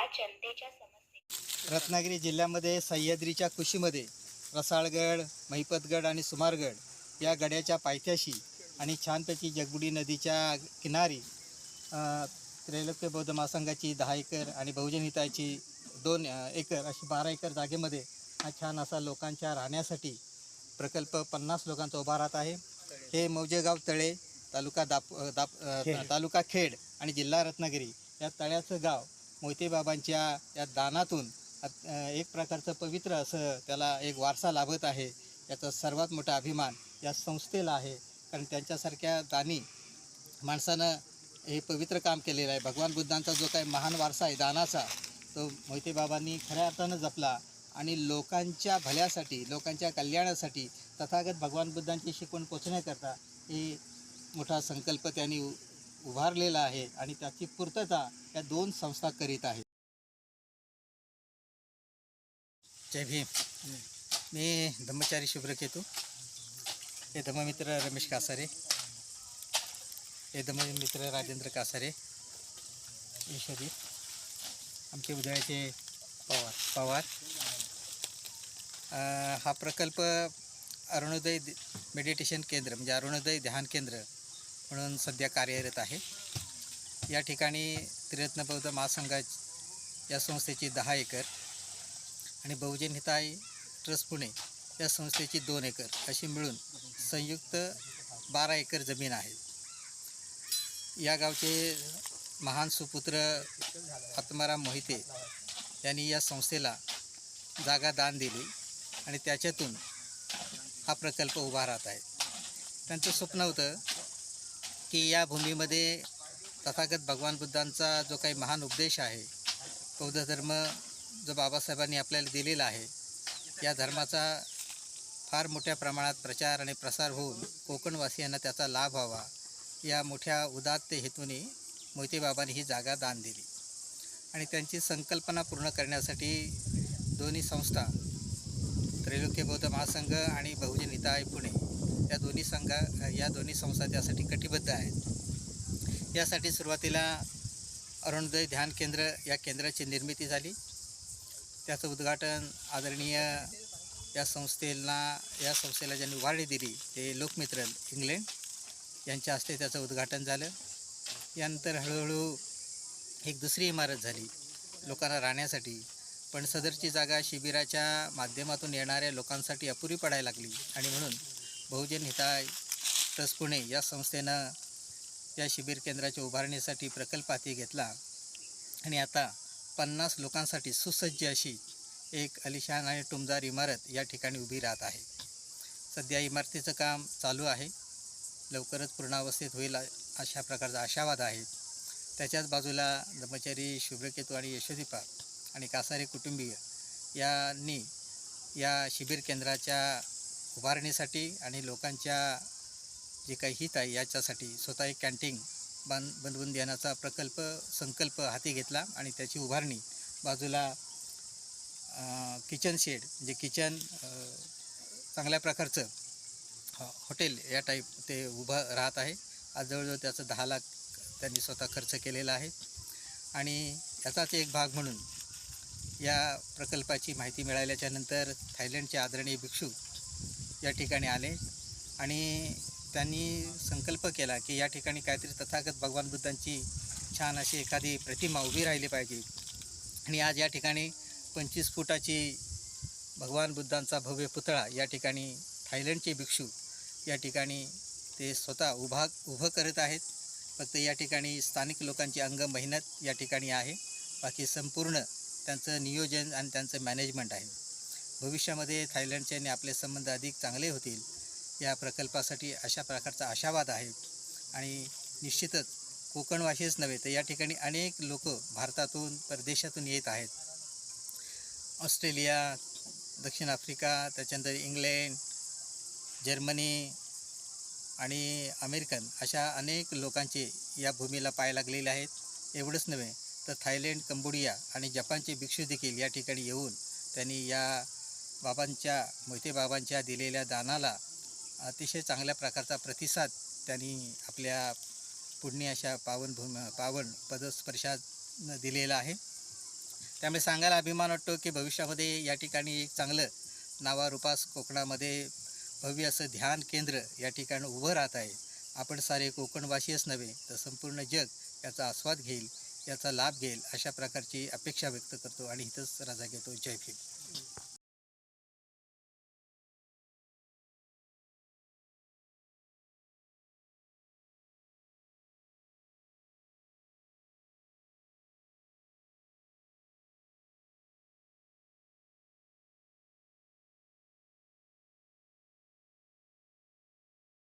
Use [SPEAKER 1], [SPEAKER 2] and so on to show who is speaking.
[SPEAKER 1] या जनतेच्या समस्ये
[SPEAKER 2] रत्नागिरी जिल्ह्यामध्ये सह्याद्रीच्या कुशीमध्ये रसाळगड महिपतगड आणि सुमारगड या गड्याच्या पायथ्याशी आणि छानपैकी जगबुडी नदीच्या किनारी त्रैलोक्य बौद्ध महासंघाची दहा एकर आणि बहुजन हिताची दोन एकर अशी बारा एकर जागेमध्ये हा छान असा लोकांच्या राहण्यासाठी प्रकल्प पन्नास लोकांचा उभा राहत आहे. हे मौजेगाव तळे तालुका दाप दाप तालुका खेड आणि जिल्हा रत्नागिरी या तळ्याचं गाव मोहितेबाबांच्या या दानातून एक प्रकारचं पवित्र असं त्याला एक वारसा लाभत आहे. याचा सर्वात मोठा अभिमान या संस्थेला आहे. कारण त्यांच्यासारख्या दानी माणसानं हे पवित्र काम केलेलं आहे. भगवान बुद्धांचा जो काही महान वारसा आहे दानाचा तो मोहितेबाबांनी खऱ्या अर्थानं जपला आणि लोकांच्या भल्यासाठी लोकांच्या कल्याणासाठी तथागत भगवान बुद्धांची शिकवण पोचण्याकरता हे मोठा संकल्प त्यांनी उभारलेला आहे आणि त्याची पूर्तता या दोन संस्था करीत आहेत. जय भीम. मी धम्मचारी शुभ्रकेतू. हे धम्ममित्र रमेश कासारे. हे धम्ममित्र राजेंद्र कासारे. ईश्वरी. आमचे उदयाचे पवार. पवार. हा प्रकल्प अरुणोदय मेडिटेशन केंद्र म्हणजे अरुणोदय ध्यान केंद्र म्हणून सध्या कार्यरत आहे. या ठिकाणी त्रिरत्न बौद्ध महासंघा या संस्थेची दहा एकर आणि बहुजन हिताय ट्रस्ट पुणे या संस्थेची दोन एकर अशी मिळून संयुक्त बारा एकर जमीन आहे. या गावचे महान सुपुत्र आत्माराम मोहिते यांनी या संस्थेला जागा दान दिली आणि त्याच्यातून हा प्रकल्प उभा राहत आहे. त्यांचं स्वप्न होतं की या भूमीमध्ये तथागत भगवान बुद्धांचा जो काही महान उपदेश आहे बौद्ध धर्म जो बाबासाहेबांनी आपल्याला दिलेला आहे या धर्माचा फार मोठ्या प्रमाणात प्रचार आणि प्रसार होऊन कोकणवासियांना त्याचा लाभ व्हावा या मोठ्या उदात्त हेतूने मोहितेबाबांनी ही जागा दान दिली. आणि त्यांची संकल्पना पूर्ण करण्यासाठी दोन्ही संस्था त्रैलोक्य बौद्ध महासंघ आणि बहुजन हिताय पुणे या दोन्ही संघा या दोन्ही संस्था त्यासाठी कटिबद्ध आहेत. यासाठी सुरुवातीला अरुणोदय ध्यान केंद्र या केंद्राची निर्मिती झाली. त्याचं उद्घाटन आदरणीय या संस्थेला या संस्थेला ज्यांनी उभारणी दिली ते लोकमित्र इंग्लंड यांच्या हस्ते त्याचं उद्घाटन झालं. यानंतर हळूहळू एक दुसरी इमारत झाली लोकांना राहण्यासाठी. पण सदरची जागा शिबिराच्या माध्यमातून येणाऱ्या लोकांसाठी अपुरी पडायला लागली आणि म्हणून बहुजन हिताय ट्रस्ट पुणे या संस्थेनं या शिबिर केंद्राच्या उभारणीसाठी प्रकल्प हाती घेतला. आणि आता पन्नास लोकांसाठी सुसज्ज अशी एक अलिशान आणि टुमदार इमारत या ठिकाणी उभी राहत आहे. सध्या इमारतीचं काम चालू आहे. लवकरच पूर्णावस्थेत होईल अशा प्रकारचा आशावाद आहे. त्याच्याच बाजूला ब्रह्मचारी शुभ्रकेतू आणि यशोदीपा आणि कासारे कुटुंबीय यांनी या शिबिर केंद्राच्या उभारणीसाठी आणि लोकांच्या जे काही हित आहे याच्यासाठी स्वतः एक कॅन्टीन बांध बनवून देण्याचा प्रकल्प संकल्प हाती घेतला आणि त्याची उभारणी बाजूला किचन शेड म्हणजे किचन चांगल्या प्रकारचं हॉ- हॉटेल या टाईप ते उभं राहत आहे. आज जवळजवळ त्याचं दहा लाख त्यांनी स्वतः खर्च केलेला आहे. आणि याचाच एक भाग म्हणून या प्रकल्पाची माहिती मिळाल्याच्यानंतर थायलंडचे आदरणीय भिक्षू या ठिकाणी आले आणि त्यांनी संकल्प केला की या ठिकाणी काहीतरी तथागत भगवान बुद्धांची छान अशी एखादी प्रतिमा उभी राहिली पाहिजे. आणि आज या ठिकाणी पंचवीस फुटाची भगवान बुद्धांचा भव्य पुतळा या ठिकाणी थायलंडचे भिक्षू या ठिकाणी ते स्वतः उभा उभं करत आहेत. फक्त या ठिकाणी स्थानिक लोकांची अंग मेहनत या ठिकाणी आहे. बाकी संपूर्ण त्यांचं नियोजन आणि त्यांचं मॅनेजमेंट आहे. भविष्यामध्ये थायलंडचे आणि आपले संबंध अधिक चांगले होतील या प्रकल्पासाठी अशा प्रकारचा आशावाद आहे. आणि निश्चितच कोकणवासीच नव्हे तर या ठिकाणी अनेक लोक भारतातून परदेशातून येत आहेत. ऑस्ट्रेलिया दक्षिण आफ्रिका त्याच्यानंतर इंग्लंड जर्मनी आणि अमेरिकन अशा अनेक लोकांचे या भूमीला पाय लागलेले आहेत. एवढंच नव्हे तर थायलंड कंबोडिया आणि जपानचे भिक्षू देखील या ठिकाणी येऊन त्यांनी या बाबांच्या मोहिते बाबांच्या दिलेल्या दानाला अतिशय चांगल्या प्रकारचा प्रतिसाद त्यांनी आपल्या पुण्य अशा पावन भूम पावन पदस्पर्शानं दिलेला आहे. त्यामुळे सांगायला अभिमान वाटतो की भविष्यामध्ये या ठिकाणी एक चांगलं नावारूपास कोकणामध्ये भव्य असं ध्यान केंद्र या ठिकाणी उभं राहत आहे. आपण सारे कोकणवासीच नव्हे तर संपूर्ण जग याचा आस्वाद घेईल याचा लाभ घेईल अशा प्रकारची अपेक्षा व्यक्त करतो आणि इथंच रजा घेतो. जय भीम.